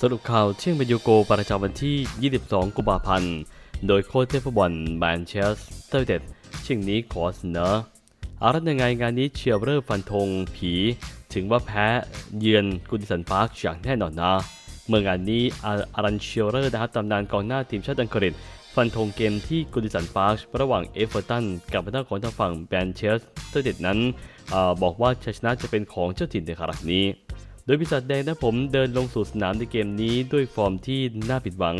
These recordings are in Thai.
สรุปข่าวเที่ยงเบนยูโกประจำวันที่ 22 กุมภาพันธ์ โดยโค้ชเทพบอลแมนเชสเตอร์เด็ดเช่ยงนี้ขอเสนออารัตยังไงงานนี้เชียร์เริ่มฟันธงผี ถึงว่าแพ้เยือนกุดิสันพาร์คอย่างแน่นอนนะ เมื่องานนี้อารันเชียร์เรอร์นะครับตำนานกองหน้าทีมชาติอังกฤษ ฟันธงเกมที่กุดิสันพาร์คระหว่างเอฟเวอร์ตันกับทางของทางฝั่งแมนเชสเตอร์เด็ดนั้นอบอกว่าชัยชนะจะเป็นของเจ้าถิ่นในครั้งนี้ โดยปีศาจแดงนะผมเดินลงสู่สนามในเกมนี้ด้วยฟอร์มที่น่าผิดหวัง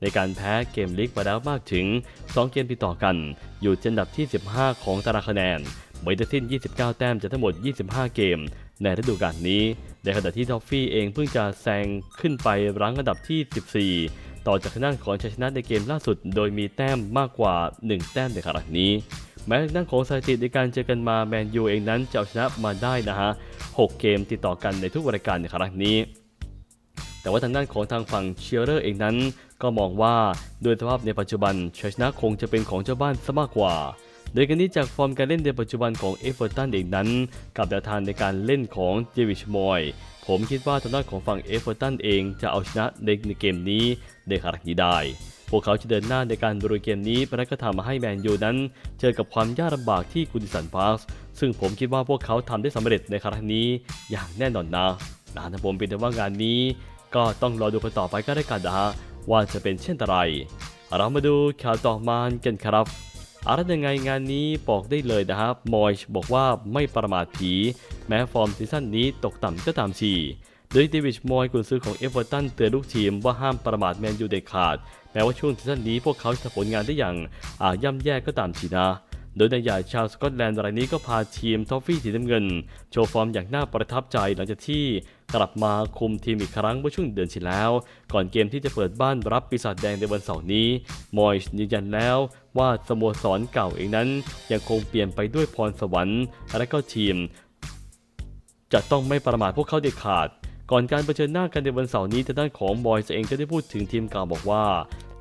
ในการแพ้เกมลีกมาแล้วมากถึง 2 เกมติดต่อกัน อยู่อันดับที่ 15 ของตารางคะแนนไม่ได้สิ้น 29 แต้มจากทั้งหมด 25 เกม ในฤดูกาลนี้ ในขณะที่ทอฟฟี่เองเพิ่งจะแซงขึ้นไปรั้งอันดับที่ 14 ต่อจากทางด้านของชัยชนะในเกมล่าสุด โดยมีแต้มมากกว่า 1 แต้มในขณะนี้ แม้ทางด้านของสถิติในการเจอกันมาแมนยูเองนั้นจะเอาชนะมาได้นะฮะ 6 เกมติดต่อกันในทุกรายการในครั้งนี้ แต่ว่าทางด้านของทางฝั่งเชียร์เรอร์เองนั้น ก็มองว่าด้วยสภาพในปัจจุบันชัยชนะคงจะเป็นของเจ้าบ้านซะมากกว่าโดยกันนี้จากฟอร์มการเล่นในปัจจุบันของเอฟเวอร์ตันเองนั้น กับแนวทางในการเล่นของเจวิชมอยผมคิดว่าทางด้านของฝั่งเอฟเวอร์ตันเองจะเอาชนะในในเกมนี้ในครั้งนี้ได้ พวกเขาจะเดินหน้าในการบริเกมนี้และก็ทำให้แมนยูนั้น เจอกับความยากลำบากที่กุดิสันพาร์คซึ่งผมคิดว่าพวกเขาทำได้สำเร็จในครั้งนี้อย่างแน่นอนนะนะผมเป็นแต่ว่างานนี้ ก็ต้องรอดูกันต่อไปก็ได้กันนะฮะว่าจะเป็นเช่นไร เรามาดูข่าวต่อมากันครับอะไรยังไงงานนี้บอกได้เลยนะครับ มอยส์บอกว่าไม่ประมาทผี แม้ฟอร์มซีซั่นนี้ตกต่ำก็ตามที โดยเดวิดมอยกุนซือของเอเวอร์ตันเตือนลูกทีมว่าห้ามประมาทแมนยูเด็ดขาด แม้ว่าช่วงซีซั่นนี้พวกเขาจะผลงานได้อย่างอาย่ำแย่ก็ตามทีนะโดยนายใหญ่ชาวสกอตแลนด์รายนี้ก็พาทีมทอฟฟี่สีน้ำเงิน โชว์ฟอร์มอย่างน่าประทับใจหลังจากที่กลับมาคุมทีมอีกครั้งเมื่อช่วงเดือนที่แล้ว ก่อนเกมที่จะเปิดบ้านรับปีศาจแดงในวันเสาร์นี้ มอยส์ยืนยันแล้วว่าสโมสรเก่าเองนั้น ยังคงเปลี่ยนไปด้วยพรสวรรค์และก็ทีม จะต้องไม่ประมาทพวกเขาเด็ดขาด ก่อนการเผชิญหน้ากันในวันเสาร์นี้ทางด้านของบอยเองก็ได้พูดถึงทีมเก่าบอกว่า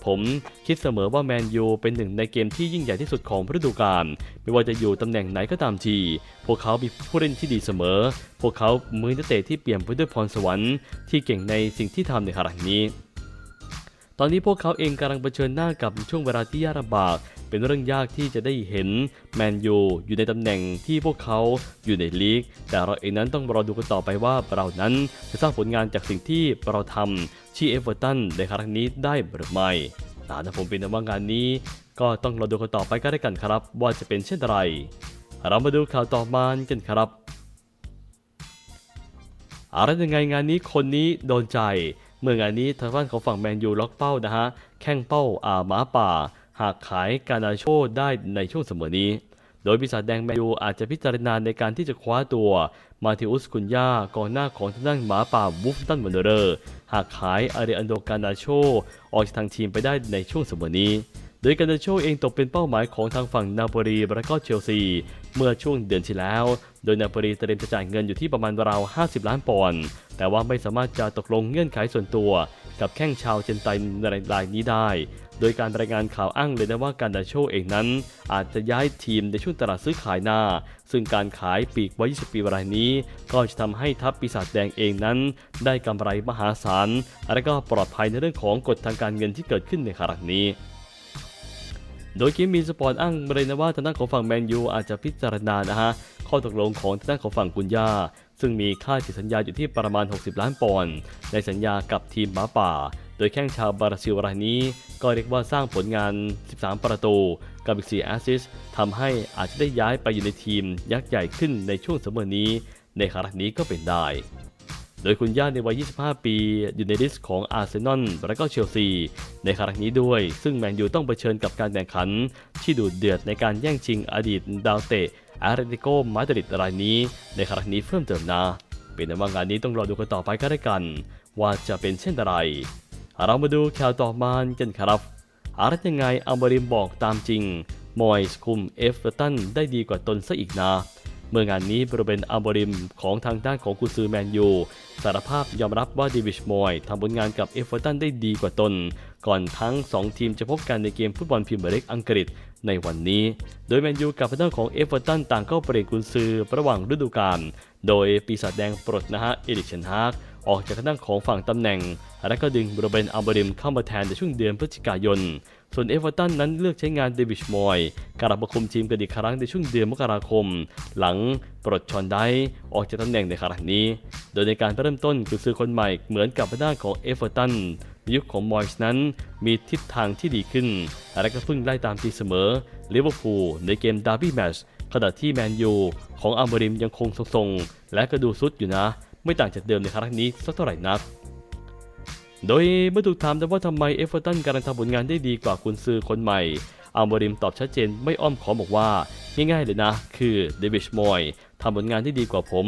ผมคิดเสมอว่าแมนยูเป็นหนึ่งในเกมที่ยิ่งใหญ่ที่สุดของฤดูกาลไม่ว่าจะอยู่ตำแหน่งไหนก็ตามที พวกเขามีผู้เล่นที่ดีเสมอ พวกเขามือนักเตะที่เปี่ยมไปด้วยพรสวรรค์ที่เก่งในสิ่งที่ทำในครั้งนี้ ตอนนี้พวกเขาเองกำลังเผชิญหน้ากับช่วงเวลาที่ยากลำบาก เป็นเรื่องยากที่จะได้เห็นแมนยูอยู่ในตำแหน่งที่พวกเขาอยู่ในลีก แต่เราเองนั้นต้องรอดูกันต่อไปว่าเรานั้นจะสร้างผลงานจากสิ่งที่เราทำที่เอเวอร์ตันในครั้งนี้ได้หรือไม่นะผมเป็นว่างานนี้ ก็ต้องรอดูกันต่อไปก็ได้กันครับ ว่าจะเป็นเช่นไร เรามาดูข่าวต่อมากันครับอะไรยังไงงานนี้คนนี้โดนใจ เมื่องานนี้ทางด้านของฝั่งแมนยูล็อกเป้านะฮะแข้งเป้าอาหมาป่า หากขายการาโชได้ในช่วงเสมอนี้ โดยปีศาจแดงแมนยูอาจจะพิจารณาในการที่จะคว้าตัว มาธิอุสคุนยากองหน้าของทางด้านหมาป่าวูฟตันวันเดอร์ หากขายอาริอันโดการาโชออกจากทางทีมไปได้ในช่วงเสมอนี้ โดยการนาโชเองตกเป็นเป้าหมายของทางฝั่งนาโปลีและก็เชลซี เมื่อช่วงเดือนที่แล้ว โดยนาโปลีเตรียมจะจ่ายเงินอยู่ที่ประมาณราว 50 ล้านปอนด์แต่ว่าไม่สามารถจะตกลงเงื่อนไขส่วนตัว กับแข้งชาวเจนไตในรายนี้ได้ โดยการรายงานข่าวอ้างเลยนะว่าการดาโชเองนั้น อาจจะย้ายทีมในช่วงตลาดซื้อขายหน้า ซึ่งการขายปีกไว้ 20 ปีรายนี้ ก็จะทำให้ทัพปีศาจแดงเองนั้น ได้กำไรมหาศาล และก็ปลอดภัยในเรื่องของกฎทางการเงินที่เกิดขึ้นในครั้งนี้ โดยกิมมีสปอร์ตอ้างเลยนะว่าทางด้านของฝั่งแมนยูอาจจะพิจารณานะฮะข้อตกลงของทางด้านของฝั่งกุนยาซึ่งมีค่าจิตสัญญาอยู่ที่ประมาณ 60 ล้านปอนด์ในสัญญากับทีมหมาป่า โดยแข้งชาวบราซิลรายนี้ ก็เรียกว่าสร้างผลงาน 13 ประตู กับอีก 4 แอสซิสต์ทำให้อาจจะได้ย้ายไปอยู่ในทีมยักษ์ใหญ่ขึ้นในช่วงสมอนี้ ในครั้งนี้ก็เป็นได้ โดยคุณย่าในวัย 25 ปี อยู่ในลิสต์ของอาร์เซนอลและก็เชลซี ในครั้งนี้ด้วย ซึ่งแมนยูต้องเผชิญกับการแข่งขัน ที่ดุเดือดในการแย่งชิงอดีตดาวเตะอาร์เรติโกมาดริดรายนี้ ในครั้งนี้เพิ่มเติมนะ เป็นในว่างานนี้ต้องรอดูกันต่อไปก็ได้กัน ว่าจะเป็นเช่นไร เรามาดูข่าวต่อมากันครับอะไรยังไงอัมบริมบอกตามจริง มอยส์คุมเอฟเวอร์ตันได้ดีกว่าตนซะอีกนะ เมื่องานนี้บริเวณอัมบริมของทางด้านของกุซือแมนยูสารภาพยอมรับว่าเดวิชมอยทำผลงานกับเอฟเวอร์ตันได้ดีกว่าตน ก่อนทั้ง 2 ทีมจะพบกันในเกมฟุตบอลพรีเมียร์ลีกอังกฤษในวันนี้ โดยแมนยูกับทางด้านของเอฟเวอร์ตันต่างก็เปลี่ยนกุนซือระหว่างฤดูกาล โดยปีศาจแดงปลดนะฮะเอริกเชนฮากออกจากทางด้านของฝั่งตำแหน่ง และก็ดึงบรูเบนอัลบริมเข้ามาแทนในช่วงเดือนพฤศจิกายน ส่วนเอเวอร์ตันนั้นเลือกใช้งานเดวิชมอยกลับมาคุมทีมกันอีกครั้งในช่วงเดือนมกราคม หลังปลดชอนไดออกจากตำแหน่งในครั้งนี้ โดยในการเริ่มต้นกุนซือคนใหม่เหมือนกับด้านของเอเวอร์ตันยุคของมอยส์นั้นมีทิศทางที่ดีขึ้น และก็เพิ่งไล่ตามตีเสมอลิเวอร์พูลในเกมดาร์บี้แมตช์ขณะที่แมนยูของอัลเบริมยังคงทรงๆและก็ดูสุดอยู่นะ ไม่ต่างจากเดิมในครั้งนี้สักเท่าไหร่นัก โดยเมื่อถูกถามแต่ว่าทำไมเอฟเวอร์ตันการันทำผลงานได้ดีกว่าคุณซือคนใหม่อัลเบริมตอบชัดเจนไม่อ้อมขอบอกว่า ง่ายๆเลยนะ คือเดวิชมอยทำผลงานได้ดีกว่าผม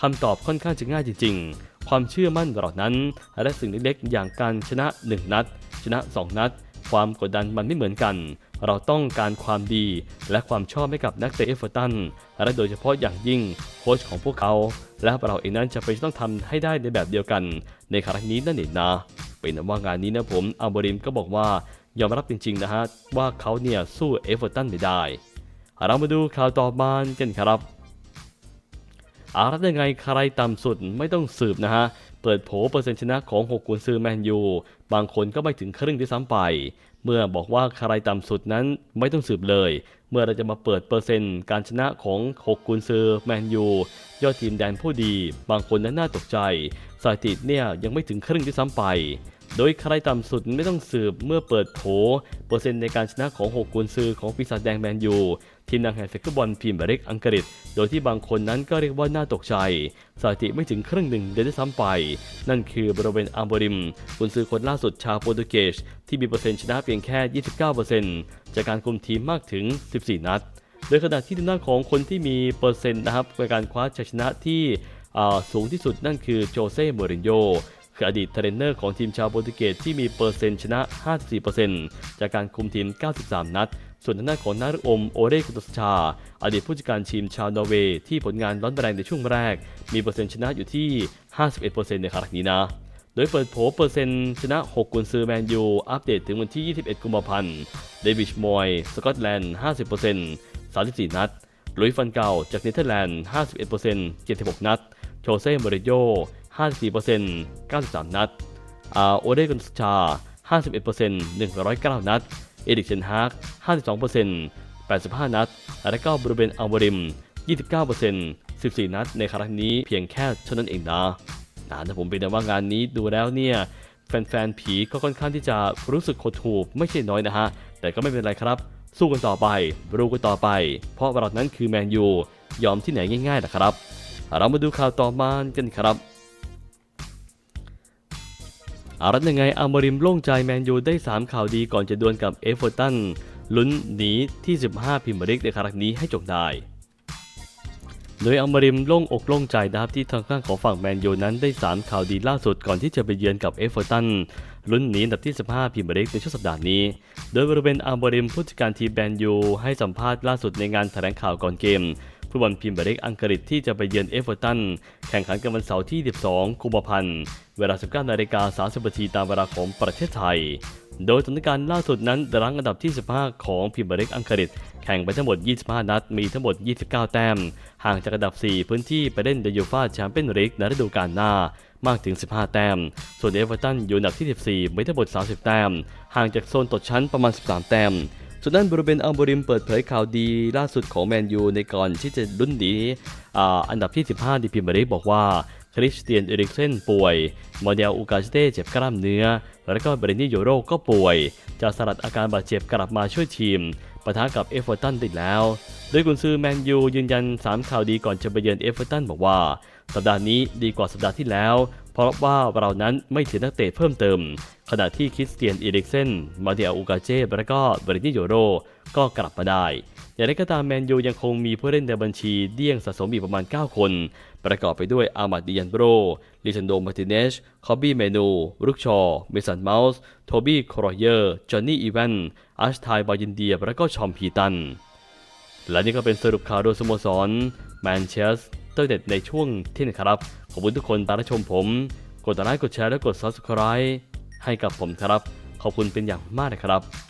คำตอบค่อนข้างจะง่ายจริง ๆ ความเชื่อมั่นเหล่านั้น และสิ่งเล็กๆ อย่างการชนะ 1 นัด ชนะ 2 นัด ความกดดันมันไม่เหมือนกัน เราต้องการความดีและความชอบให้กับนักเตะเอฟเวอร์ตันและโดยเฉพาะอย่างยิ่งโค้ชของพวกเขา และเราเองนั้นจะเป็นต้องทำให้ได้ในแบบเดียวกัน ในครั้งนี้นั่นเองนะ เป็นว่างานนี้นะผมอัลเบริมก็บอกว่ายอมรับจริงๆนะฮะว่าเขาเนี่ยสู้เอฟเวอร์ตันไม่ได้ เรามาดูข่าวต่อมากันครับอารัยังไงใครต่ำสุดไม่ต้องสืบนะฮะ เปิดโผเปอร์เซ็นต์ชนะของ 6 กุนซือแมนยู บางคนก็ไม่ถึงครึ่งด้วยซ้ำไป เมื่อบอกว่าใครต่ำสุดนั้นไม่ต้องสืบเลย เมื่อเราจะมาเปิดเปอร์เซ็นต์การชนะของ 6 กุนซือแมนยู ยอดทีมแดนผู้ดี บางคนนั้นน่าตกใจสถิติเนี่ยยังไม่ถึงครึ่งที่ซ้ำไป โดยใครต่ำสุดไม่ต้องสืบเมื่อเปิดโผเปอร์เซ็นต์ในการชนะของ 6 กุนซือของปีศาจแดงแมนยู ทีมนางแห่งเฟกเกอร์บอลพรีเมียร์ลีกอังกฤษ โดยที่บางคนนั้นก็เรียกว่าน่าตกใจสถิติไม่ถึงครึ่งหนึ่งเดือนด้ซ้ำไป นั่นคือบริเวณอัมบริมกุนซือคนล่าสุดชาวโปรตุเกสที่มีเปอร์เซ็นต์ชนะเพียงแค่ 29%จากการคุมทีมมากถึง 14 นัด โดยขณะที่ทางด้านของคนที่มีเปอร์เซ็นต์นะครับในการคว้าชัยชนะที่สูงที่สุดนั่นคือโจเซ่โมรินโญคืออดีตเทรนเนอร์ของทีมชาวโปรตุเกสที่มีเปอร์เซ็นต์ชนะ 54%จากการคุมทีม 93 นัด ส่วนทางด้านของนารุอมโอเรคุตสชา อดีตผู้จัดการทีมชาวนอร์เวย์ที่ผลงานร้อนแรงในช่วงแรก มีเปอร์เซ็นต์ชนะอยู่ที่ 51%ในครั้งนี้นะ โดยเปิดโผเปอร์เซ็นต์ชนะ 6 กุนซือแมนยู อัปเดตถึงวันที่ 21 กุมภาพันธ์เดวิชมอย สกอตแลนด์ 50% 34 นัดลุยฟันเก่าจากเนเธอร์แลนด์ 51% 76 นัด โชเซ่มอริโย54% 93 นัดอาโอเดกอนสชา 51% 109 นัด เอดิกเชนฮาร์ก52% 85 นัด และก็บรูเบนอัลวาริม 29% 14 นัด ในครั้งนี้เพียงแค่เท่านั้นเองนะนะถ้าผมเป็นว่างานนี้ดูแล้วเนี่ย แฟนๆ ผีก็ค่อนข้างที่จะรู้สึกหดหู่ไม่ใช่น้อยนะฮะ แต่ก็ไม่เป็นไรครับ สู้กันต่อไป รู้กันต่อไป เพราะเรานั้นคือแมนยู ยอมที่ไหนง่ายๆนะครับ เรามาดูข่าวต่อมากันครับ อารัตยังไงอามาริมโล่งใจแมนยูได้ 3 ข่าวดีก่อนจะดวลกับเอฟเวอร์ตันลุ้นหนีที่ 15 พิมพ์ริกในครั้งนี้ให้จบได้ โดยอัลมาริมโล่งอกโล่งใจนะครับที่ทางข้างของฝั่งแมนยูนั้นได้ 3 ข่าวดีล่าสุดก่อนที่จะไปเยือนกับเอฟเวอร์ตันลุ้นหนีอันดับที่ 15 พิมพ์ริกในช่วงสัปดาห์นี้ โดยบริเวณอัลมาริมผู้จัดการทีมแมนยูให้สัมภาษณ์ล่าสุดในงานแถลงข่าวก่อนเกม ฟุตบอลพรีเมียร์ลีกอังกฤษที่จะไปเยือนเอฟเวอร์ตันแข่งขันกันวันเสาร์ที่ 12 กุมภาพันธ์ เวลา 19นาฬิกา30นาทีตามเวลาของประเทศไทย โดยสถานการณ์ล่าสุดนั้นตารางอันดับที่ 15 ของพรีเมียร์ลีกอังกฤษ แข่งไปทั้งหมด 25 นัด มีทั้งหมด 29 แต้ม ห่างจากอันดับ 4 พื้นที่ไปเล่นเดยูฟ่าแชมเปี้ยนลีกในฤดูกาลหน้ามากถึง 15 แต้ม ส่วนเอเวอร์ตันอยู่อันดับที่ 14 มีทั้งหมด 30 แต้ม ห่างจากโซนตกชั้นประมาณ 13 แต้ม ส่วนด้านบริเวณอัลบริมเปิดเผยข่าวดีล่าสุดของแมนยูในก่อนที่จะลุ้นนีอ่าอันดับที่ 15ในพรีเมียร์ลีบอกว่าคริสเตียนเอริกเซนป่วยมอเดลอูกาสเต้เจ็บกล้ามเนื้อ แล้วก็เบรนนี่โยโรก็ป่วย จะสลัดอาการบาดเจ็บกลับมาช่วยทีมปะทะกับเอฟเวอร์ตันติดแล้ว โดยกุนซือแมนยูยืนยัน 3 ข่าวดีก่อนจะไปเยือนเอฟเวอร์ตันบอกว่า สัปดาห์นี้ดีกว่าสัปดาห์ที่แล้ว เพราะว่าเรานั้นไม่เสียนักเตะเพิ่มเติม ขณะที่คริสเตียนเอริกเซน มาเดลอูกาเจและก็เบรนิโยโรก็กลับมาได้ อย่างไรก็ตามแมนยูยังคงมีผู้เล่นในบัญชีเดี้ยงสะสมอีกประมาณ 9 คน ประกอบไปด้วยอามาดดิยันโบรลิซันโดมาร์ติเนสคอบบี้เมนูรุกชอเมสันเมลส์ โทบี้ครอยเยอร์ จอห์นนี่อีแวนอัชไทบายินเดีย และก็ชอมพีตัน และนี่ก็เป็นสรุปข่าวโดยสโมสรแมนเชสเต อร์เด็ดในช่วงที่นี่ครับ ขอบคุณทุกคนตามรับชมผม กดไลค์กดแชร์และกด Subscribe ให้กับผมครับ ขอบคุณเป็นอย่างมากนะครับ